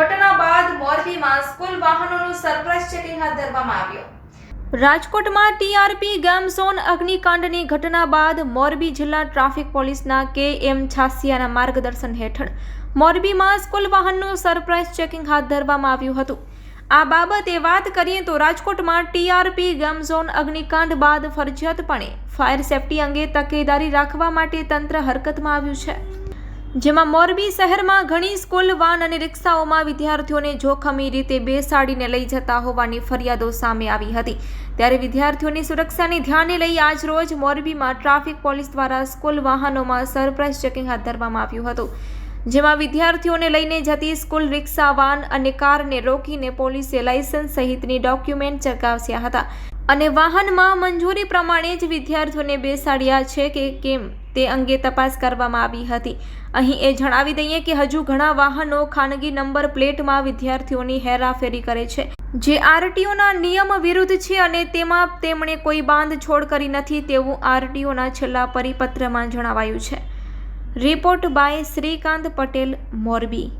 ઘટના બાદ મોરબીમાં સ્કૂલ વાહનોનું સરપ્રાઇઝ ચેકિંગ હાથ ધરવામાં આવ્યું. રાજકોટમાં ટીઆરપી ગેમઝોન અગ્નિકાંડની ઘટના બાદ મોરબી જિલ્લા ટ્રાફિક પોલીસના કે એમ છાસિયાના માર્ગદર્શન હેઠળ મોરબીમાં સ્કૂલ વાહનનું સરપ્રાઇઝ ચેકિંગ હાથ ધરવામાં આવ્યું હતું. આ બાબતે વાત કરીએ તો રાજકોટમાં ટીઆરપી ગેમઝોન અગ્નિકાંડ બાદ ફરજિયાતપણે ફાયર સેફટી અંગે તકેદારી રાખવા માટે તંત્ર હરકતમાં આવ્યું છે. જેમાં મોરબી શહેરમાં ઘણી સ્કૂલ, વાન અને રિક્ષાઓમાં વિદ્યાર્થીઓને જોખમી રીતે બેસાડીને લઈ જતા હોવાની ફરિયાદો સામે આવી હતી. ત્યારે વિદ્યાર્થીઓની સુરક્ષાને ધ્યાને લઈ આજ રોજ મોરબીમાં ટ્રાફિક પોલીસ દ્વારા સ્કૂલ વાહનોમાં સરપ્રાઇઝ ચેકિંગ હાથ ધરવામાં આવ્યું હતું. જેમાં વિદ્યાર્થીઓને લઈને જતી સ્કૂલ, રિક્ષા, વાન અને કારને રોકીને પોલીસે લાયસન્સ સહિતની ડોક્યુમેન્ટ ચકાસ્યા હતા. અને વાહનમાં મંજૂરી પ્રમાણે જ વિદ્યાર્થીઓને બેસાડ્યા છે કે કેમ? તે અંગે તપાસ કરવામાં આવી હતી. અહીં એ જણાવી દઈએ કે હજુ ઘણા વાહનો ખાનગી નંબર પ્લેટમાં વિદ્યાર્થીઓની હેરાફેરી કરે છે. જે આરટીઓના નિયમ વિરુદ્ધ છે અને તેમાં તેમણે કોઈ બાંધછોડ કરી નથી તેવું આરટીઓના છેલ્લા પરિપત્રમાં જણાવાયું છે. Report by Shrikant Patel, Morbi.